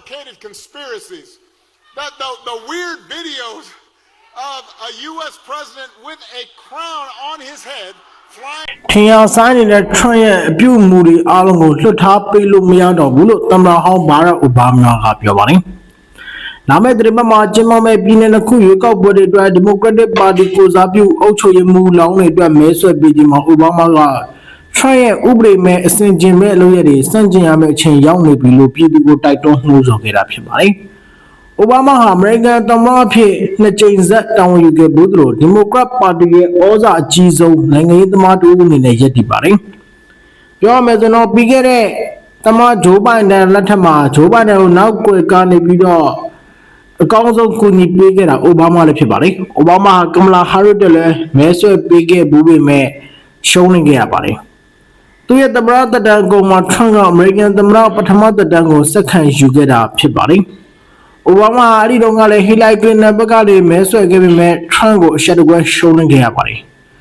fabricated conspiracies, that the, the weird videos of a U.S. president with a crown on his head flying. ထင်ရဆိုင်နေတဲ့ Trump ရဲ့အပြုအမူတွေအားလုံးကိုလွှတ်ထားပေးလို့မရတော့ဘူးလို့သမ္မတဟောင်းဘာရက်အိုဘားမားကပြောပါတယ်။လာမယ့်သတင်းပတ်မှာကျင်းပမယ့်ပြည်내နှစ်ခုရွေးကောက်ပွဲတွေအတွက် Democratic Party ကိုစားပြုအုပ်ချုပ်ရေးမှူးလောင်းတွေအတွက်မဲဆွယ်ပေးခြင်းမှာအိုဘားမားက Trump ရဲ့ဥပဒေမဲ့အစဉ်ကျင်မဲ့အလုပ်ရည်တွေစန့်ကျင်ရမယ့်အချိန်ရောက်နေပြီလို့ပြည်သူကိုတိုက်တွန်းနှိုးဆော်ခဲ့တာဖြစ်ပါတယ်။အိုဘားမားဟာအမေရိကန်သမ္မတအဖြစ်နှစ်ကြိမ်ဆက်တာဝန်ယူခဲ့ဘူးသလိုဒီမိုကရက်ပါတီရဲ့ဩဇာအကြီးဆုံးနိုင်ငံရေးသမားတူအနေနဲ့ရည်တည်ပါတယ်။ပြောရမယ်ဆိုတော့ပြီးခဲ့တဲ့သမ္မတဂျိုးဘိုင်ဒန်လက်ထက်မှာဂျိုးဘိုင်ဒန်ကိုနောက်ကွယ်ကနေပြီးတော့အကောင်းဆုံးကူညီပေးခဲ့တာအိုဘားမားလည်းဖြစ်ပါတယ်။အိုဘားမားဟာကမလာဟာရစ်တက်လည်းမဲဆွယ်ပေးခဲ့ဘူးပေမဲ့ရှုံးနေခဲ့ရပါတယ်။ သူရဲ့သမ္မတတက်တန်းကိုမှထရန့်ကအမေရိကန်သမ္မတပထမတက်တန်းကိုစက္ကန့်ယူခဲ့တာဖြစ်ပါတယ်။အိုဘားမားအဲ့ဒီတော့ကလည်းဟီလိုက်ကလင်တန်ဘက်ကလည်းမဲဆွယ်ခဲ့ပေမဲ့ထရန့်ကိုအရှက်တကွဲရှုံးနေခဲ့ရပါတယ်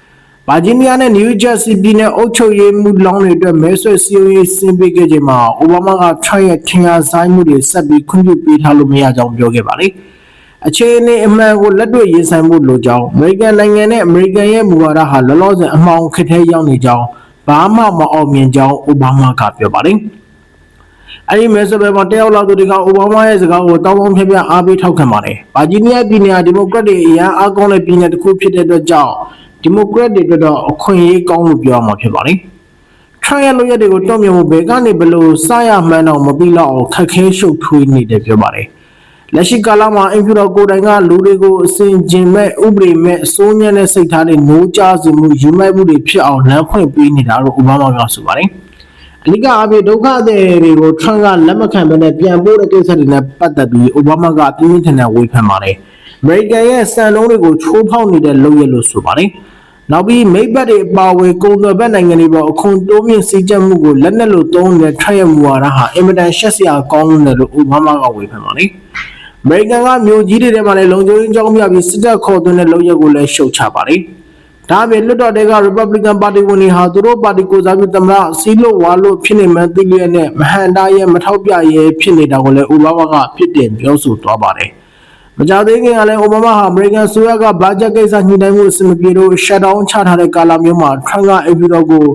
။ဗာဂျီးနီးယားနဲ့နယူးဂျာစီပြည်နယ်အုပ်ချုပ်ရေးမှူးလောင်းတွေအတွက်မဲဆွယ်စည်းရုံးရေးဆင်းပေးခဲ့ချိန်မှာအိုဘားမားကထရန့်ရဲ့ထင်ရှားဆိုင်မှုတွေဆက်ပြီးခွင့်ပြုပေးထားလို့မရကြောင်းပြောခဲ့ပါတယ်။အခြေအနေအမှန်ကိုလက်တွေ့ရင်ဆိုင်ဖို့လိုကြောင်းအမေရိကန်နိုင်ငံနဲ့အမေရိကန်ရဲ့မူဝါဒဟာလောလောဆယ်အမှောင်ခက်ထဲရောက်နေကြောင်း ဘာမှမအောင်မြင်ကြောင်းအိုဘားမားကပြောပါတယ်။အဲဒီမဲဆယ်ဘဲမှာတယောက်လောက်သူတွေကအိုဘားမားရဲ့စကားကိုတောင်းတောင်းဖြတ်ဖြတ်အားပေးထောက်ခံပါတယ်။ဗာဂျီးနီးယားပြည်နယ်ဟာဒီမိုကရက်တွေအရန်အားကောင်းတဲ့ပြည်နယ်တစ်ခုဖြစ်တဲ့အတွက်ကြောင့်ဒီမိုကရက်တွေအတွက်တော့အခွင့်အရေးကောင်းလို့ပြောရမှာဖြစ်ပါတယ်။ထရန့်ရဲ့လုပ်ရက်တွေကိုတွန့်မြတ်ဖို့ဘယ်ကနေဘယ်လို့စရမှန်းတော့မသိတော့အောင်ခက်ခဲရှုပ်ထွေးနေတယ်ပြောပါတယ်။ လက်ရှိကာလမှာအင်ဖြူတော်ကိုယ်တိုင်ကလူတွေကိုအစဉ်ကျင်မဲ့ဥပဒေမဲ့အစိုးရနဲ့စိတ်ထားတွေနိုးကြစေမှုယူမဲ့မှုတွေဖြစ်အောင်လမ်းဖွင့်ပေးနေတာလို့အိုဘားမားကဆိုပါတယ်။အဓိကအဖြစ်ဒုက္ခသည်တွေကိုထရန့်ကလက်မခံဘဲနဲ့ပြန်ပို့တဲ့ကိစ္စတွေနဲ့ပတ်သက်ပြီးအိုဘားမားကပြင်းပြင်းထန်ထန်ဝေဖန်ပါတယ်။အမေရိကန်ရဲ့စံနှုန်းတွေကိုချိုးဖောက်နေတဲ့လုပ်ရက်လို့ဆိုပါတယ်။နောက်ပြီးမိတ်ဘက်တွေအပါအဝင်ကုန်သွယ်ဘက်နိုင်ငံတွေပေါ်အခွန်တိုးမြင့်စည်းကြပ်မှုကိုလက်နက်လိုသုံးနေတဲ့ထရရဲ့မူဝါဒဟာအင်မတန်ရှက်စရာကောင်းတယ်လို့အိုဘားမားကဝေဖန်ပါတယ်။ အမေရိကန်ကမြို့ကြီးတွေထဲမှာလည်းလုံခြုံရေးကြောင်းပြပြီးစစ်တပ်ခေါ်သွင်းတဲ့လုပ်ရက်ကိုလည်းရှုတ်ချပါတယ်။ဒါ့အပြင်လွှတ်တော်တွေက Republican Party ဝင်တွေဟာသူတို့ပါတီကိုစားပြုသမ္မတစီလို့ဝါလို့ဖြစ်နေမှန်းသိလျက်နဲ့မဟန်တာရဲ့မထောက်ပြရဲဖြစ်နေတာကိုလည်းအိုဘားမားကပြစ်တင်ပြောဆိုသွားပါတယ်။မကြသေးခင်ကလည်းအိုဘားမားဟာအမေရိကန်ဆိုရကဘတ်ဂျက်ကိစ္စညှိနှိုင်းမှုအဆင်မပြေလို့ရှက်ဒေါင်းချထားတဲ့ကာလမျိုးမှာထရန့်ကအဗီတော်ကို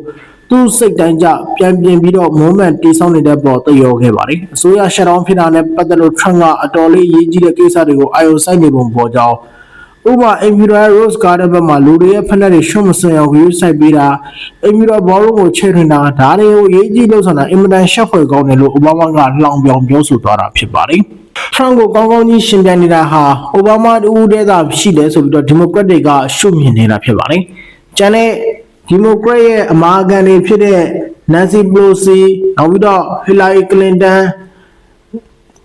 သူ့စိတ်တိုင်းကြပြန်ပြင်ပြီးတော့မွမ်းမံတီးဆောက်နေတဲ့ပေါ်တရောခဲ့ပါတယ်။အစိုးရရှက်ဒေါင်းဖြစ်တာနဲ့ပတ်သက်လို့ထရန့်ကအတော်လေးရေးကြီးတဲ့ကိစ္စတွေကိုအာရုံစိုက်နေပုံပေါ်ကြောင်းဥပမာအင်ဖြူတော် Rose Garden ဘက်မှာလူတွေရဲ့ဖက်နှက်တွေရှုံ့မစင်အောင်ဂရုစိုက်ပေးတာအင်ဖြူတော်ဘောလုံးကိုချဲ့ထွင်တာဒါတွေကိုရေးကြီးလို့ဆိုတာအင်မတန်ရှက်ဖွယ်ကောင်းတယ်လို့အိုဘားမားကလောင်ပြောင်ပြောဆိုသွားတာဖြစ်ပါတယ်။ထရန့်ကိုကောင်းကောင်းကြီးရှင်ပြန်နေတာဟာအိုဘားမားတူဦးတည်းသာရှိတယ်ဆိုပြီးတော့ဒီမိုကရက်တွေကရှုမြင်နေတာဖြစ်ပါတယ်။ကျန်တဲ့ ဒီမိုကရက်ရဲ့အမာခံတွေဖြစ်တဲ့နန်စီပလိုစီနောက်ပြီးတော့ဟီလာရီကလင်တန်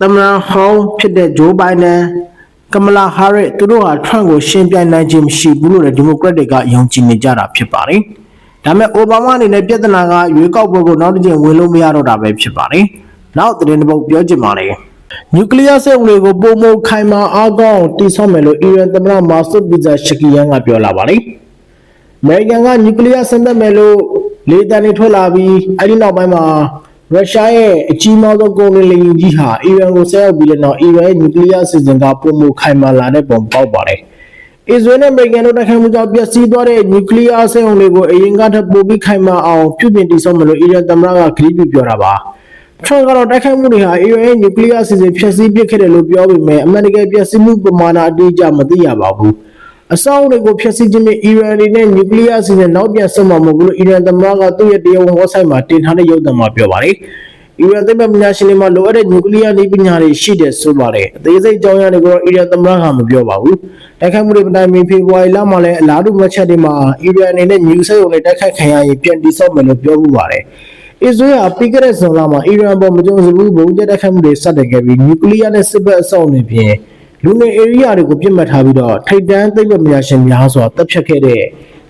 သမ္မတဟောင်းဖြစ်တဲ့ဂျိုးဘိုင်ဒန်ကမလာဟာရစ်သူတို့ဟာထရန့်ကိုရှင်ပြိုင်နိုင်ခြင်းမရှိဘူးလို့လည်းဒီမိုကရက်တွေကယုံကြည်နေကြတာဖြစ်ပါတယ်။ဒါပေမဲ့အိုဘားမားအနေနဲ့ပြဿနာကရွေးကောက်ပွဲကိုနောက်တစ်ကြိမ်ဝင်လို့မရတော့တာပဲဖြစ်ပါတယ်။နောက်သတင်းတစ်ပုဒ်ပြောချင်ပါတယ်။နျူကလ িয়ার စက်အုံတွေကိုပုံမခိုင်မာအားကောင်းတည်ဆောက်မယ်လို့အီရန်သမ္မတမာဆုဘီဇာရှကီယန်ကပြောလာပါတယ်။ အမေရိကန်ကနျူကလ িয়ার စမ်းသပ်မယ်လို့လေတံတွေထွက်လာပြီးအဲဒီနောက်ပိုင်းမှာရုရှားရဲ့အကြီးမားဆုံးကုန်လည်ကြီးဟာအီရန်ကိုဆက်ရောက်ပြီးတဲ့နောက်အီရန်ရဲ့နျူကလ িয়ার စီစဉ်ကပုံမခိုင်မာလာတဲ့ပုံပေါက်ပါတယ်။အစ္စရေးနဲ့အမေရိကန်တို့တိုက်ခိုက်မှုကြောင့်ပျက်စီးသွားတဲ့နျူကလ িয়ার စက်အုံတွေကိုအရင်ကထပ်ပိုပြီးခိုင်မာအောင်ပြုပြင်တည်ဆောက်မယ်လို့အီရန်သမ္မတကကတိပြုပြောတာပါ။ ထရန့်ကတော့တိုက်ခိုက်မှုတွေဟာအီရန်ရဲ့နျူကလ িয়ার စီစဉ်ဖျက်ဆီးပစ်ခဲ့တယ်လို့ပြောပေမဲ့အမှန်တကယ်ပျက်စီးမှုပမာဏအတိအကျမသိရပါဘူး။ အစောင့်တွေကိုဖျက်ဆီးခြင်းနဲ့အီရန်အနေနဲ့နျူကလ িয়ার စီစဉ်နောက်ပြန်ဆုတ်မှာမဟုတ်ဘူးလို့အီရန်သမ္မတကသူ့ရဲ့တရားဝင် website မှာတင်ထားတဲ့ရုပ်သံမှာပြောပါတယ်။အီရန်သိပ္ပံပညာရှင်တွေမှာလိုအပ်တဲ့နျူကလ িয়ারနည်းပညာတွေရှိတယ်ဆိုပါတယ်။အသေးစိတ်အကြောင်းအရာတွေကိုတော့အီရန်သမ္မတကမပြောပါဘူး။တိုက်ခိုက်မှုတွေပတိုင်ပင်ဖေဖော်ဝါရီလမှာလည်းအလားတူမှတ်ချက်တွေမှာအီရန်အနေနဲ့နျူစက်ရုံတွေတိုက်ခိုက်ခံရရင်ပြန်တည်ဆောက်မယ်လို့ပြောမှုပါတယ်။ အစ္စရေးဟာပြီးခဲ့တဲ့ဇွန်လမှာအီရန်ပေါ်မကြုံစဘူးဘုံကျဲတိုက်ခိုက်မှုတွေစတင်ခဲ့ပြီးနျူကလ িয়ার နဲ့စစ်ဘက်အဆောက်အအုံတွေပြင် လူနေဧရိယာတွေကိုပြစ်မှတ်ထားပြီးတော့ထိတ်တန်းသိပ္ပံပညာရှင်များစွာတပ်ဖြတ်ခဲ့တဲ့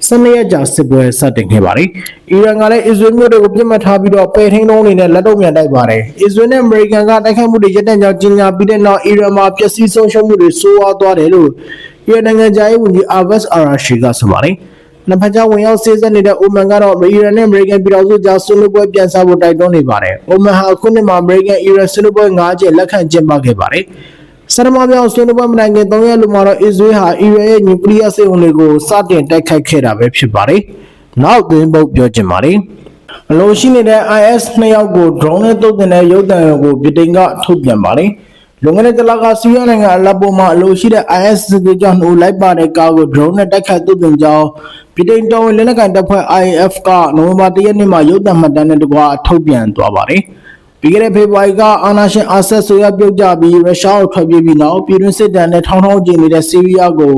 12ရက်ကြာစစ်ပွဲစတင်ခဲ့ပါတယ်။အီရန်ကလည်းအစ္စရေးမျိုးတွေကိုပြစ်မှတ်ထားပြီးတော့ပယ်ထင်းလုံးအနေနဲ့လက်တော့မြန်တိုက်ပါတယ်။အစ္စရေးနဲ့အမေရိကန်ကတိုက်ခိုက်မှုတွေရပ်တန့်ကြောင်းကြေညာပြီးတဲ့နောက်အီရန်မှာပျက်စီးဆုံးရှုံးမှုတွေဆိုးဝါးသွားတယ်လို့အီရန်နိုင်ငံသားရေးဝန်ကြီးအာဘတ်အာရာရှီကဆိုပါတယ်။နှစ်ဖက်ကြားဝင်ရောက်စေးစပ်နေတဲ့အိုမန်ကတော့အီရန်နဲ့အမေရိကန်ပြည်တော်စုကြားဆွေးနွေးပွဲပြန်စားဖို့တိုက်တွန်းနေပါတယ်။အိုမန်ဟာအခုနှစ်မှာအမေရိကန်အီရန်ဆွေးနွေးပွဲ၅ချက်လက်ခံကျင်းပခဲ့ပါတယ်။ စရမပြောင်းဆွေးနွေးပွဲမတိုင်ခင်၃ရက်လုံးမှာတော့အစ္စရေးဟာအီရန်ရဲ့နျူကလ িয়ার စစ်အုံတွေကိုစတင်တိုက်ခိုက်ခဲ့တာပဲဖြစ်ပါတယ်။နောက်သွင်းပုတ်ပြောချင်ပါတယ်။အလိုရှိနေတဲ့ IS နှစ်ယောက်ကို drone နဲ့တုတ်တင်တဲ့ရုပ်သံကိုဗြိတိန်ကထုတ်ပြန်ပါတယ်။လွန်ခဲ့တဲ့တလကဆီးရီးယားနိုင်ငံအလက်ပိုမှာအလိုရှိတဲ့ IS စစ်သွေးကြောင့်နှိုးလိုက်ပါတဲ့ကားကို drone နဲ့တိုက်ခိုက်တုတ်တင်ကြောင်းဗြိတိန်တော်ဝင်လက်နက်ကိုင်တပ်ဖွဲ့ IAF ကနိုဝင်ဘာ၁ရက်နေ့မှာရုပ်သံမှတ်တမ်းနဲ့တကွာထုတ်ပြန်သွားပါတယ်။ ပြီးခဲ့တဲ့ဖေဖော်ဝါရီကအာနာရှင်အာဆက်ဆိုရပြုတ်ကြပြီးရုရှားကိုထွက်ပြေးပြီးနောက်ပြည်တွင်းစစ်တမ်းနဲ့ထောင်းထောင်းကျင်းနေတဲ့ဆီးရီးယားကို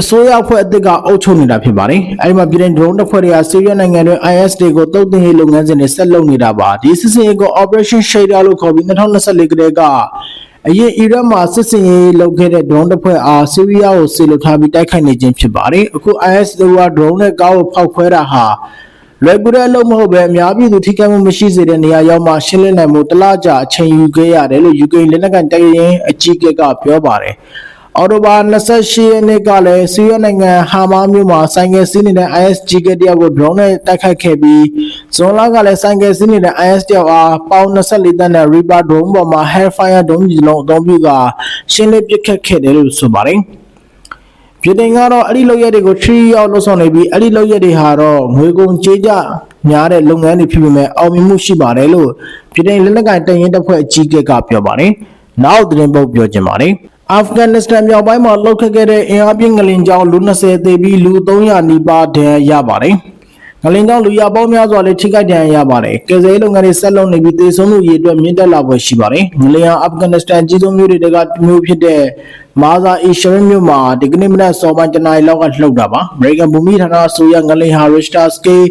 အစိုးရအဖွဲ့အသစ်ကအုပ်ချုပ်နေတာဖြစ်ပါတယ်။အဲဒီမှာပြည်တွင်း drone တပ်ဖွဲ့တွေကဆီးရီးယားနိုင်ငံတွင် IS တွေကိုတုတ်တင်ရေးလုပ်ငန်းစဉ်တွေဆက်လုပ်နေတာပါ။ဒီစစ်စင်ရေးကို Operation Shader လို့ခေါ်ပြီး2024ကတည်းကအရင်အီရတ်မှာစစ်စင်ရေးလုပ်ခဲ့တဲ့ drone တပ်ဖွဲ့အားဆီးရီးယားကိုစေလွှတ်ထားပြီးတိုက်ခိုက်နေခြင်းဖြစ်ပါတယ်။အခု IS တို့က drone နဲ့ကားကိုဖောက်ခွဲတာဟာ လွယ်ကူတဲ့အလုပ်မဟုတ်ပဲအများပြည်သူထိခိုက်မှုမရှိစေတဲ့နေရာရောက်မှရှင်းလင်းနိုင်မှုတလားကြာအချိန်ယူခဲ့ရတယ်လို့ UK လက်နက်ကန်တိုက်ရင်အကြီးအကဲကပြောပါတယ်။အော်တိုဘာ28ရက်နေ့ကလည်းဆီးရီးယားနိုင်ငံဟာမာမြို့မှာဆိုင်ကယ်စီးနေတဲ့ IS ကြီးကဲတယောက်ကို drone နဲ့တိုက်ခိုက်ခဲ့ပြီးဇွန်လကလည်းဆိုင်ကယ်စီးနေတဲ့ IS တယောက်အားပေါင်24တန်းနဲ့ Reaper drone ပေါ်မှာ Hellfire drone ကြီးလုံးအသုံးပြုကရှင်းလင်းပစ်ခတ်ခဲ့တယ်လို့ဆိုပါတယ်။ ပြည်တင်ကတော့အဲ့ဒီလုပ်ရက်တွေကို tree ရောက်လှုပ်ဆောင်နေပြီးအဲ့ဒီလုပ်ရက်တွေဟာတော့ငွေကုန်ကြေးကြများတဲ့လုပ်ငန်းတွေဖြစ်ပေမဲ့အောင်မြင်မှုရှိပါတယ်လို့ပြည်တင်လက်နက်ကင်တရင်တပ်ဖွဲ့အကြီးအကဲကပြောပါတယ်။နောက်သတင်းပုတ်ပြောချင်ပါတယ်။အာဖဂန်နစ္စတန်မြောက်ပိုင်းမှာလှုပ်ခတ်ခဲ့တဲ့အင်အားပြင်းငလင်ကြောင့်လူ20သေပြီးလူ300နီးပါးဒဏ်ရာရပါတယ်။ ငလင်ကြောင့်လူရပေါင်းများစွာလည်းထိခိုက်ဒဏ်ရာရပါတယ်။ကယ်ဆယ်ရေးလုပ်ငန်းတွေဆက်လုပ်နေပြီးသေဆုံးမှုရည်အတွက်မြင့်တက်လာဖို့ရှိပါတယ်။ငလင်ဟာအာဖဂန်နစ္စတန်ကြီးဆုံးမြို့တွေကမြို့ဖြစ်တဲ့မာဇာအီရှရင်မြို့မှာဒီကနေ့မနက်စောပိုင်းတနားရီလောက်ကလှုပ်တာပါ။အမေရိကန်ဘူမိဌာနဆိုရငလင်ဟာရစ်တာစကေး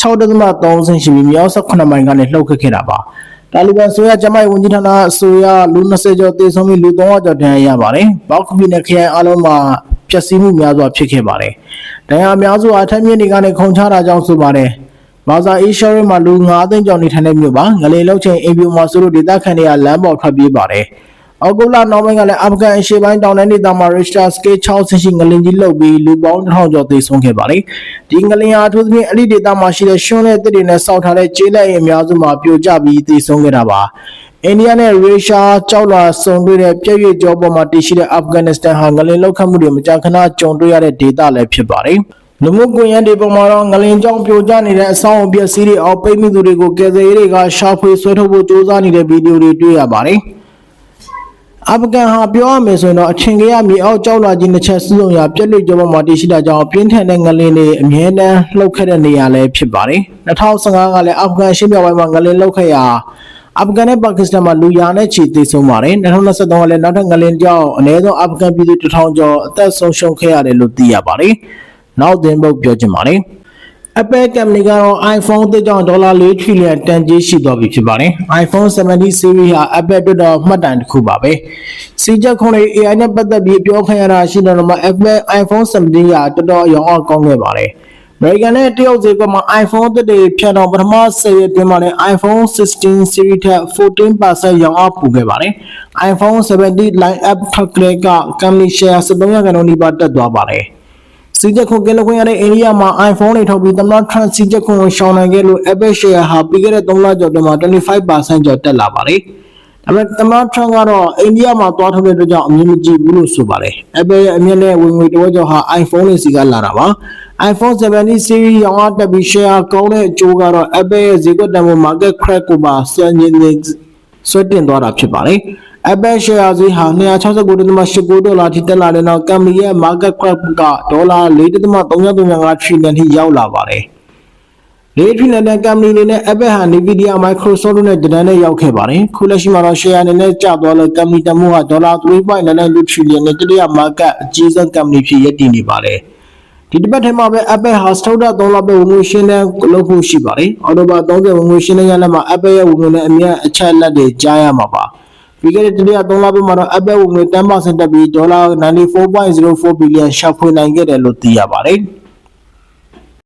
6.3ဆင့်ရှိပြီးမြောက်18မိုင်ကနေလှုပ်ခတ်ခဲ့တာပါ။တာလီဘန်ဆိုရကျမိုင်ဝန်ကြီးဌာနဆိုရလူ20ကျော်သေဆုံးပြီးလူ300ကျော်ဒဏ်ရာရပါတယ်။ဘောက်ခပီနဲ့ခရိုင်အလုံးမှာပျ က်စီးမှုများစွာဖြစ်ခဲ့ပါတယ်။ဒဏ်ရာအများစုအထက်မြင့်တွေကနေခုန်ချတာကြောင့်ဆိုပါတယ်။မာဇာအီရှရင်မှာလူ9သိန်းကျော်နေထိုင်တဲ့မြို့ပါငလေလောက်ချိန်အင်ပြူမှာဆိုလို့ဒေသခံတွေကလမ်းပေါ်ထွက်ပြေးပါတယ်။အောက်တိုဘာနောက်ပိုင်းကလည်းအာဖဂန်အရှေ့ပိုင်းတောင်တန်းဒေသမှာရစ်တာစကေး6ဆင့်ရှိငလင်ကြီးလှုပ်ပြီးလူပေါင်း1000ကျော်သေဆုံးခဲ့ပါတယ်။ဒီငလင်ဟာအထူးသဖြင့်အဲ့ဒီဒေသမှာရှိတဲ့ရှွန်းတဲ့တစ်တွေနဲ့စောက်ထားတဲ့ကျေးလက်ရဲ့အများစုမှာပြိုကျပြီးသေဆုံးခဲ့တာပါ။ အိန္ဒိယနဲ့ရုရှားကြောက်လာစုံတွေ့တဲ့ပြည့်ရွေ့ကြောပေါ်မှာတည်ရှိတဲ့အာဖဂန်နစ္စတန်ဟာငလင်လောက်ခတ်မှုတွေမကြာခဏကြုံတွေ့ရတဲ့ဒေသလည်းဖြစ်ပါတယ်။လူမှုကွန်ရက်တွေပေါ်မှာတော့ငလင်ကြောင်ပြိုကျနေတဲ့အဆောင်အပျက်စီးတွေအောက်ပိတ်မိသူတွေကိုကယ်ဆယ်ရေးတွေကရှာဖွေဆွဲထုတ်ဖို့ကြိုးစားနေတဲ့ဗီဒီယိုတွေတွေ့ရပါတယ်။အာဖဂန်ဟာပြောရမယ်ဆိုရင်တော့အချင်းကရမြေအောက်ကြောက်လာခြင်းတစ်ချက်စည်းရုံးရာပြက်လွတ်ကြောပေါ်မှာတည်ရှိတာကြောင့်ပြင်းထန်တဲ့ငလင်တွေအမြဲတမ်းလှုပ်ခတ်တဲ့နေရာလည်းဖြစ်ပါတယ်။2015ကလည်းအာဖဂန်ရှေ့မြောက်ပိုင်းမှာငလင်လှုပ်ခတ်ရာ အာဖဂန်နဲ့ပါကစ္စတန်မှာလူရာနဲ့ချီသေဆုံးပါတယ်။2023ကလည်းနောက်ထပ်ငလင်ကြောင့်အနည်းဆုံးအာဖဂန်ပြည်သူ1000ကျော်အသက်ဆုံးရှုံးခဲ့ရတယ်လို့သိရပါတယ်။နောက်သင်ပုတ်ပြောချင်ပါတယ်။ Apple Company ကတော့ iPhone သစ်ကြောင့်ဒေါ်လာ4 trillion တန်ကြေးရှိသွားပြီဖြစ်ပါတယ်။ iPhone 70 series ဟာ Apple အတွက်တော့မှတ်တိုင်တစ်ခုပါပဲ။စီချက်ခွန်တွေ AI နဲ့ပတ်သက်ပြီးပြောခံရတာရှိတော့မှ Apple iPhone 70ဟာတော်တော်ရောင်းအောင်ကောင်းခဲ့ပါတယ်။ American နဲ့တရုတ်ဈေးကွက်မှာ iPhone သစ်တွေဖြတ်တော့ပထမ10ရက်တွင်းမှာလည်း iPhone 16 series ထက်14%ရောင်းအားပိုခဲ့ပါတယ်။ iPhone 70 line up ထက်ကလေးက company share 73ရာခိုင်နှုန်းနီးပါးတက်သွားပါတယ်။စီချက်ခွန်ကင်းလို့ခွင့်ရတဲ့အိန္ဒိယမှာ iPhone တွေထုတ်ပြီးသမ္မတ Trump စီချက်ခွန်ကိုရှောင်နိုင်ခဲ့လို့ Apple share ဟာပြီးခဲ့တဲ့3လကျော်အတွင်းမှာ25%ကျော်တက်လာပါတယ်။ ဒါပေမဲ့သမ္မတ Trump ကတော့အိန္ဒိယမှာသွားထုတ်တဲ့အတွက်ကြောင့်အမြင်မကြည့်ဘူးလို့ဆိုပါတယ်။ Apple ရဲ့အမြင့်နဲ့ဝင်ငွေတဝက်ကျော်ဟာ iPhone တွေစီကလာတာပါ။ iPhone 70 series ရောင်းအားတက်ပြီး share ကောင်းတဲ့အကျိုးကတော့ Apple ရဲ့ဈေးကွက်တန်ဖိုး market crack ကိုပါဆွဲငင်းနေဆွဲတင်သွားတာဖြစ်ပါတယ်။ Apple share ဈေးဟာ269.89ဒေါ်လာထိတက်လာတဲ့နောက် company ရဲ့ market cap ကဒေါ်လာ4.3335 trillion ထိရောက်လာပါတယ်။ ၄ trillion တဲ့ company အနေနဲ့ Apple ဟာ Nvidia, Microsoft တို့နဲ့တဒန်းနဲ့ရောက်ခဲ့ပါတယ်။ခုလက်ရှိမှာတော့ share အနေနဲ့ကျသွားလို့ company တန်ဖိုးဟာဒေါ်လာ3.92 trillion နဲ့တတိယ market အကြီးဆုံး company ဖြစ်ရပ်တည်နေပါတယ်။ဒီတစ်ပတ်ထဲမှာပဲ Apple ဟာစတုဒ္ဒ3လပဲဝင်ငွေရှင်းတဲ့လုပ်ဖို့ရှိပါတယ်။အော်တိုဘာ30ဝင်ငွေရှင်းတဲ့ရလမှာ Apple ရဲ့ဝင်ငွေနဲ့အမြတ်အချက်အလက်တွေကြားရမှာပါ။ပြီးခဲ့တဲ့တတိယ3လပတ်မှာတော့ Apple ဝင်ငွေ10%တက်ပြီးဒေါ်လာ94.04ဘီလီယံရှာဖွေနိုင်ခဲ့တယ်လို့သိရပါတယ်။